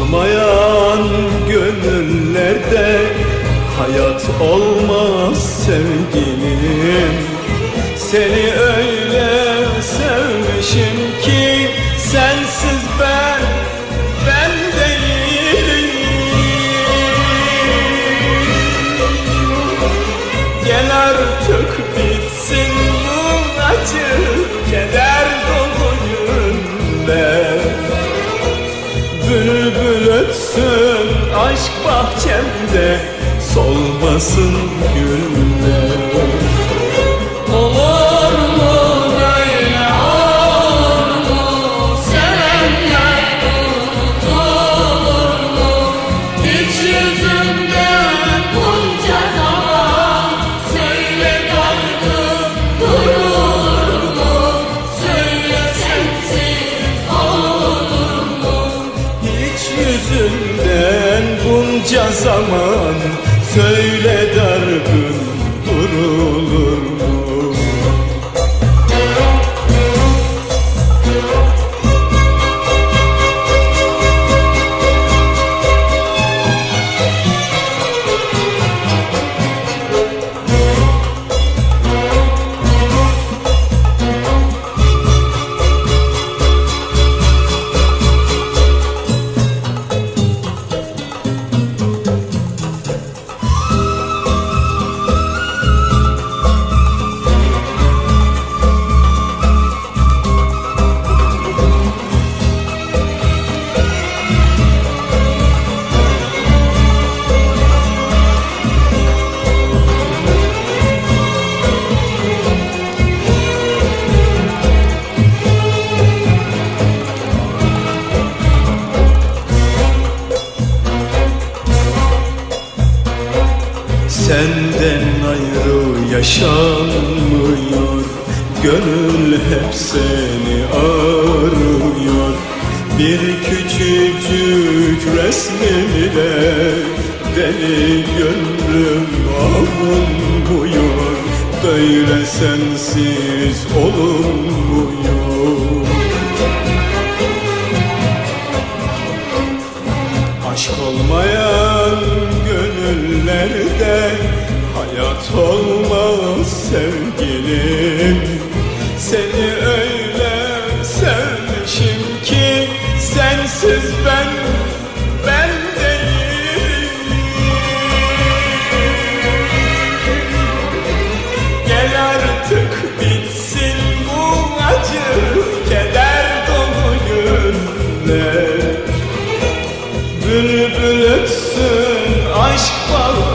Olmayan gönüllerde hayat olmaz sevgilim. Seni öyle sevmişim ki sensiz aşk bahçemde Solmasın güller Olur bunca zaman Söyle dargın Senden ayrı yaşanmıyor. Gönül hep seni arıyor. Bir küçücük resmimle Deli gönlüm avunmuyor. Böyle sensiz olunmuyor. Aşk olmayan günler Bülbül ötsün aşk gül